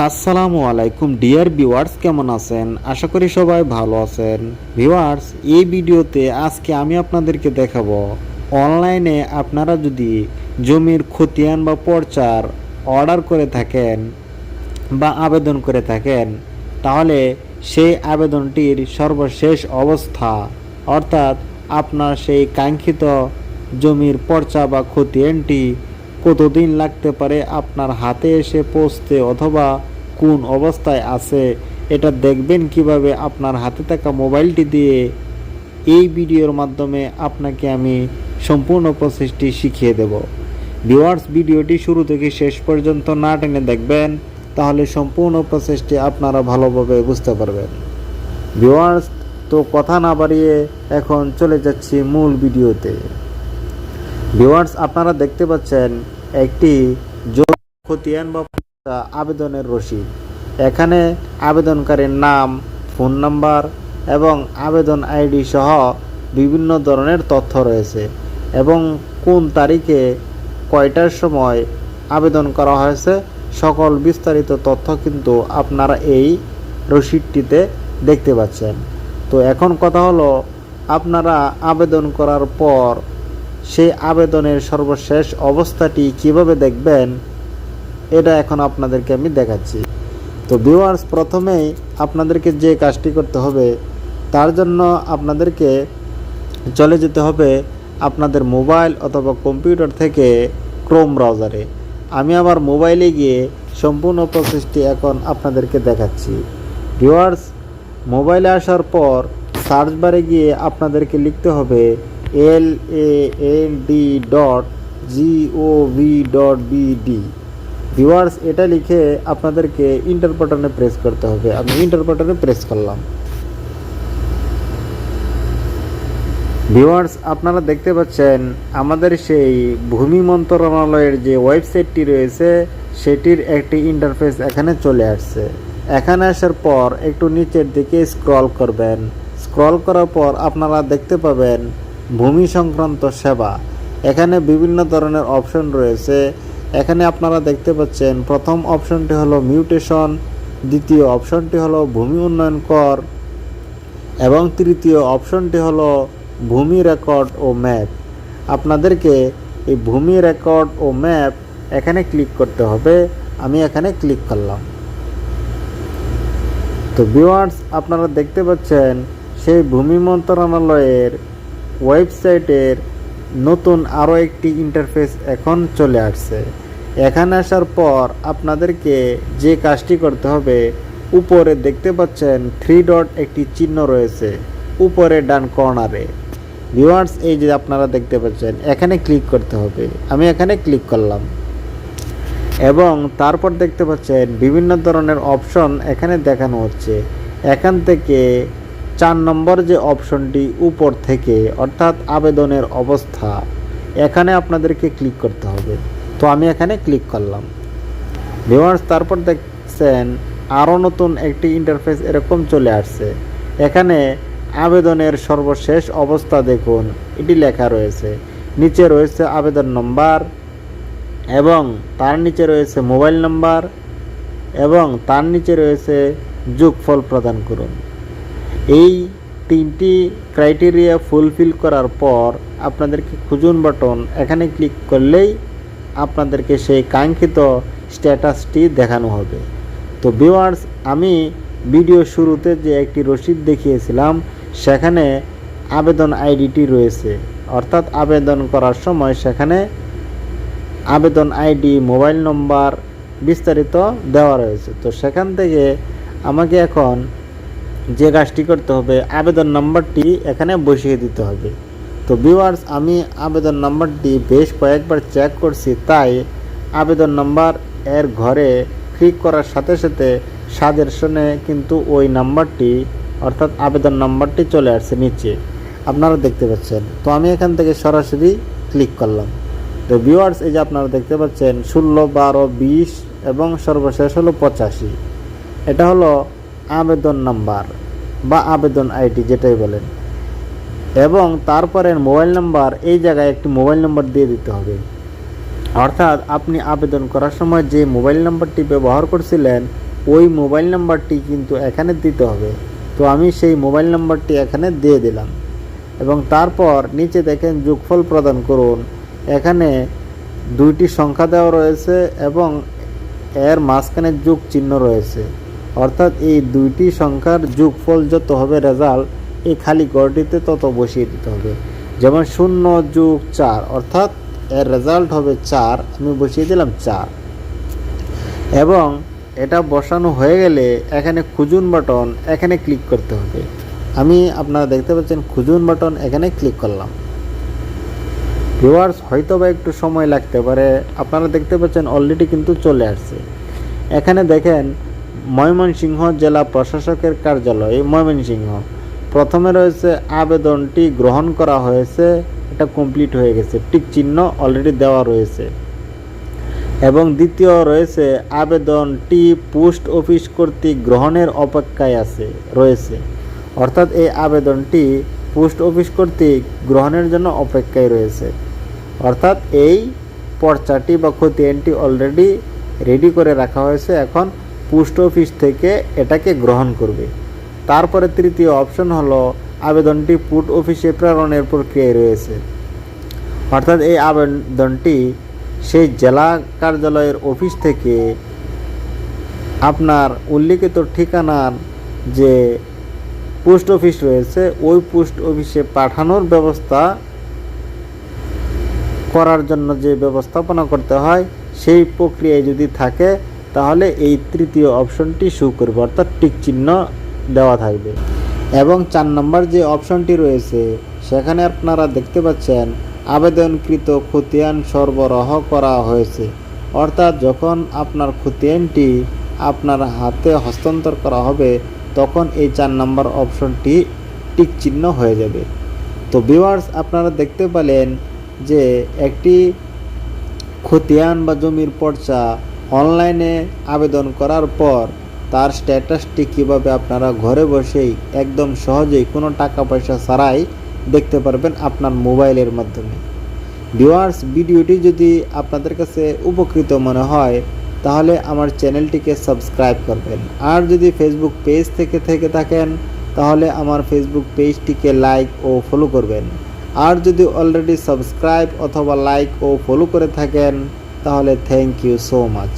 আসসালামু আলাইকুম, dear viewers, কেমন আছেন? আশা করি সবাই ভালো আছেন। ভিউয়ার্স, এই ভিডিওতে আজকে আমি আপনাদেরকে দেখাবো, অনলাইনে আপনারা যদি জমির খতিয়ান বা পর্চার অর্ডার করে থাকেন বা আবেদন করে থাকেন, তাহলে সেই আবেদনটির সর্বশেষ অবস্থা, অর্থাৎ আপনার সেই কাঙ্ক্ষিত জমির পর্চা বা খতিয়ানটি কতদিন লাগতে পারে আপনার হাতে এসে পৌঁছতে অথবা কোন অবস্থায় আছে, এটা দেখবেন কীভাবে আপনার হাতে থাকা মোবাইলটি দিয়ে। এই ভিডিওর মাধ্যমে আপনাকে আমি সম্পূর্ণ প্রসেসটি শিখিয়ে দেব। ভিওয়ার্স ভিডিওটি শুরু থেকে শেষ পর্যন্ত না টেনে দেখবেন, তাহলে সম্পূর্ণ প্রসেসটি আপনারা ভালোভাবে বুঝতে পারবেন। ভিওয়ার্স তো কথা না বাড়িয়ে এখন চলে যাচ্ছি মূল ভিডিওতে। ভিওয়ার্স আপনারা দেখতে পাচ্ছেন একটি জমি খতিয়ান বা আবেদনের রসিদ। এখানে আবেদনকারীর নাম, ফোন নাম্বার এবং আবেদন আইডি সহ বিভিন্ন ধরনের তথ্য রয়েছে এবং কোন তারিখে কয়টার সময় আবেদন করা হয়েছে সকল বিস্তারিত তথ্য কিন্তু আপনারা এই রসিদটিতে দেখতে পাচ্ছেন। তো এখন কথা হলো, আপনারা আবেদন করার পর সেই আবেদনের সর্বশেষ অবস্থাটি কীভাবে দেখবেন, এটা এখন আপনাদেরকে আমি দেখাচ্ছি। তো ভিউয়ার্স প্রথমেই আপনাদেরকে যে কাজটি করতে হবে, তার জন্য আপনাদেরকে চলে যেতে হবে আপনাদের মোবাইল অথবা কম্পিউটার থেকে ক্রোম ব্রাউজারে। আমি আমার মোবাইলে গিয়ে সম্পূর্ণ প্রসেসটি এখন আপনাদেরকে দেখাচ্ছি। ভিউয়ার্স মোবাইলে আসার পর সার্চ বারে গিয়ে আপনাদেরকে লিখতে হবে L A N D dot G O V dot BD viewers এটা লিখে আপনাদেরকে ইন্টার প্রেস করতে হবে। আমি ইন্টার প্রেস করলাম। ভিউয়ার্স আপনারা দেখতে পাচ্ছেন, আমাদের সেই ভূমি মন্ত্রণালয়ের যে ওয়েবসাইটটি রয়েছে, সেটির একটি ইন্টারফেস এখানে চলে আসছে। এখানে আসার পর একটু নিচের দিকে স্ক্রল করবেন। স্ক্রল করার পর আপনারা দেখতে পাবেন ভূমি সংক্রান্ত সেবা। এখানে বিভিন্ন ধরনের অপশন রয়েছে। এখানে আপনারা দেখতে পাচ্ছেন, প্রথম অপশনটি হলো মিউটেশন দ্বিতীয় অপশনটি হলো ভূমি উন্নয়ন কর, এবং তৃতীয় অপশনটি হলো ভূমি রেকর্ড ও ম্যাপ আপনাদেরকে এই ভূমি রেকর্ড ও ম্যাপ এখানে ক্লিক করতে হবে। আমি এখানে ক্লিক করলাম। তো ভিউয়ার্স আপনারা দেখতে পাচ্ছেন, সেই ভূমি মন্ত্রণালয়ের ওয়েবসাইটের নতুন আরও একটি ইন্টারফেস এখন চলে আসছে। এখানে আসার পর আপনাদেরকে যে কাজটি করতে হবে, উপরে দেখতে পাচ্ছেন থ্রি ডট একটি চিহ্ন রয়েছে, উপরে ডান কর্নারে ভিউয়ার্স এই যে আপনারা দেখতে পাচ্ছেন, এখানে ক্লিক করতে হবে। আমি এখানে ক্লিক করলাম। এবং তারপর দেখতে পাচ্ছেন বিভিন্ন ধরনের অপশন এখানে দেখানো হচ্ছে। এখান থেকে চার নম্বর যে অপশনটি উপর থেকে, অর্থাৎ আবেদনের অবস্থা, এখানে আপনাদেরকে ক্লিক করতে হবে। তো আমি এখানে ক্লিক করলাম। ভিউয়ার্স তারপর দেখছেন আরও নতুন একটি ইন্টারফেস এরকম চলে আসছে। এখানে আবেদনের সর্বশেষ অবস্থা দেখুন, এটি লেখা রয়েছে। নিচে রয়েছে আবেদন নম্বর এবং তার নিচে রয়েছে মোবাইল নম্বর এবং তার নিচে রয়েছে যোগফল প্রদান করুন। এই তিনটি ক্রাইটেরিয়া ফুলফিল করার পর আপনাদেরকে খুঁজুন বাটন এখানে ক্লিক করলেই আপনাদেরকে সেই কাঙ্ক্ষিত স্ট্যাটাসটি দেখানো হবে। তো ভিউয়ার্স আমি ভিডিও শুরুতে যে একটি রসিদ দেখিয়েছিলাম, সেখানে আবেদন আইডিটি রয়েছে। অর্থাৎ আবেদন করার সময় সেখানে আবেদন আইডি মোবাইল নম্বর বিস্তারিত দেওয়া রয়েছে। তো সেখান থেকে আমাকে এখন যে কাজটি করতে হবে, আবেদন নম্বরটি এখানে বসিয়ে দিতে হবে। তো ভিউয়ার্স আমি আবেদন নম্বরটি বেশ কয়েকবার চেক করছি, তাই আবেদন নম্বর এর ঘরে ক্লিক করার সাথে সাথে সাজেশনে কিন্তু ওই নাম্বারটি, অর্থাৎ আবেদন নাম্বারটি চলে আসছে নিচে। আপনারা দেখতে পাচ্ছেন। তো আমি এখান থেকে সরাসরি ক্লিক করলাম। তো ভিউয়ার্স এই যে আপনারা দেখতে পাচ্ছেন, ষোলো, বারো, বিশ এবং সর্বশেষ হলো পঁচাশি। এটা হলো আবেদন নাম্বার বা আবেদন আইডি যেটাই বলেন। এবং তারপরে মোবাইল নাম্বার, এই জায়গায় একটি মোবাইল নাম্বার দিয়ে দিতে হবে। অর্থাৎ আপনি আবেদন করার সময় যে মোবাইল নাম্বারটি ব্যবহার করছিলেন, ওই মোবাইল নাম্বারটি কিন্তু এখানে দিতে হবে। তো আমি সেই মোবাইল নাম্বারটি এখানে দিয়ে দিলাম। এবং তারপর নিচে দেখেন যোগফল প্রদান করুন। এখানে দুইটি সংখ্যা দেওয়া রয়েছে এবং এর মাঝখানে যোগ চিহ্ন রয়েছে। অর্থাৎ এই দুইটি সংখ্যার যোগফল যত হবে রেজাল্ট, এই খালি গড়টিতে তত বসিয়ে দিতে হবে। যেমন শূন্য যোগ চার, অর্থাৎ এর রেজাল্ট হবে চার, আমি বসিয়ে দিলাম চার। এবং এটা বসানো হয়ে গেলে এখানে খুঁজুন বাটন এখানে ক্লিক করতে হবে। আমি আপনারা দেখতে পাচ্ছেন খুঁজুন বাটন এখানে ক্লিক করলাম। ভিউয়ার্স হয়তো বা একটু সময় লাগতে পারে। আপনারা দেখতে পাচ্ছেন অলরেডি কিন্তু চলে আসছে। এখানে দেখেন ময়মনসিংহ জেলা প্রশাসকের কার্যালয়, ময়মনসিংহ। প্রথমে রয়েছে আবেদনটি গ্রহণ করা হয়েছে, এটা কমপ্লিট হয়ে গেছে। টিক চিহ্ন অলরেডি দেওয়া রয়েছে। এবং দ্বিতীয় রয়েছে, আবেদনটি পোস্ট অফিস কর্তৃক গ্রহণের অপেক্ষায় আছে, রয়েছে। অর্থাৎ এই আবেদনটি পোস্ট অফিস কর্তৃক গ্রহণের জন্য অপেক্ষায় রয়েছে। অর্থাৎ এই পর্চাটি বা খতিয়ানটি অলরেডি রেডি করে রাখা হয়েছে। এখন পোস্ট অফিস থেকে এটাকে গ্রহণ করবে। তারপরে তৃতীয় অপশন হলো, আবেদনটি পোস্ট অফিসে প্রেরণের প্রক্রিয়ায় রয়েছে। অর্থাৎ এই আবেদনটি সেই জেলা কার্যালয়ের অফিস থেকে আপনার উল্লিখিত ঠিকানার যে পোস্ট অফিস রয়েছে, ওই পোস্ট অফিসে পাঠানোর ব্যবস্থা করার জন্য যে ব্যবস্থাপনা করতে হয়, সেই প্রক্রিয়ায় যদি থাকে তাহলে এই তৃতীয় অপশনটি শু করবে অর্থাৎ টিক চিহ্ন দেওয়া থাকবে। এবং চার নম্বর যে অপশনটি রয়েছে, সেখানে আপনারা দেখতে পাচ্ছেন, আবেদনকৃত খতিয়ান সরবরাহ করা হয়েছে। অর্থাৎ যখন আপনার খতিয়ানটি আপনার হাতে হস্তান্তর করা হবে, তখন এই চার নম্বর অপশনটি টিক চিহ্ন হয়ে যাবে। তো ভিউয়ার্স আপনারা দেখতে পেলেন যে একটি খতিয়ান বা জমির পর্চা অনলাইনে আবেদন করার পর তার স্ট্যাটাসটি কীভাবে আপনারা ঘরে বসেই একদম সহজেই কোনো টাকা পয়সা ছাড়াই দেখতে পারবেন আপনার মোবাইলের মাধ্যমে। ভিউয়ার্স, ভিডিওটি যদি আপনাদের কাছে উপকৃত মনে হয়, তাহলে আমার চ্যানেলটিকে সাবস্ক্রাইব করবেন। আর যদি ফেসবুক পেজ থেকে থেকে থাকেন, তাহলে আমার ফেসবুক পেজটিকে লাইক ও ফলো করবেন। আর যদি অলরেডি সাবস্ক্রাইব অথবা লাইক ও ফলো করে থাকেন তাহলে থ্যাংক ইউ সো মাচ